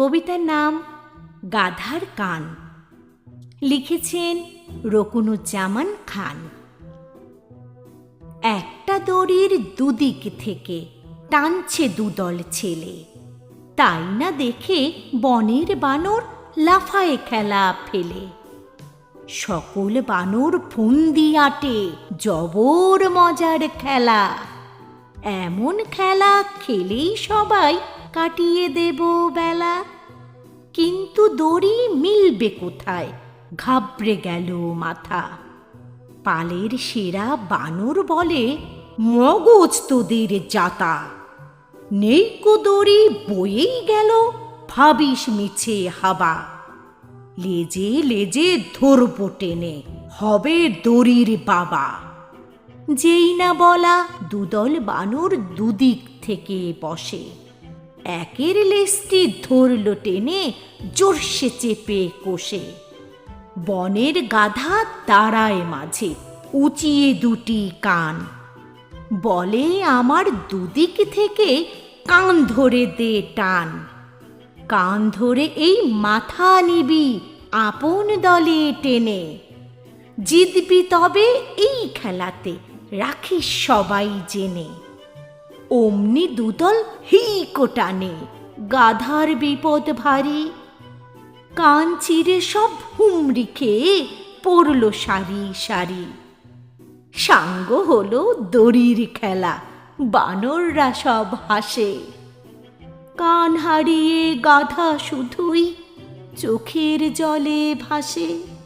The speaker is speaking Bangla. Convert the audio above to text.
কবিতার নাম গাধার কান। লিখেছেন রকুনুজ্জামান খান। একটা দড়ির দুদিক থেকে টানছে দুদল ছেলে। তাই না দেখে বনের বানর লাফায় খেলা ফেলে। সকল বানর ফন্দি আটে, জবর মজার খেলা। এমন খেলা খেলেই সবাই কাটিয়ে দেব বেলা। কিন্তু দড়ি মিলবে কোথায়? ঘাবড়ে গেল মাথা। পালের সেরা বানর বলে, মগজ তোদের জাতা নেই দড়ি, বয়েই গেল, ভাবিস মিছে হাবা। লেজে লেজে ধরবো টেনে, হবে দড়ির বাবা। যেই না বলা দুদল বানর দুদিক থেকে বসে। একের লেজটি ধরল টেনে, জোরসে চেপে কষে। বনের গাধা দাঁড়ায় মাঝে, উঁচিয়ে দুটি কান। বলে, আমার দুদিক থেকে কান ধরে দে টান। কান ধরে এই মাথা নিবি আপন দলে টেনে। জিতবি তবে এই খেলাতে রাখিস সবাই জেনে। অমনি দুদল হি কোটানে গাধার বিপদ ভারী। কান চিরে সব হুমড়ি খেয়ে পড়ল সারি সারি। সাঙ্গ হলো দড়ির খেলা, বানররা সব হাসে। কান হারিয়ে গাধা শুধুই চোখের জলে ভাসে।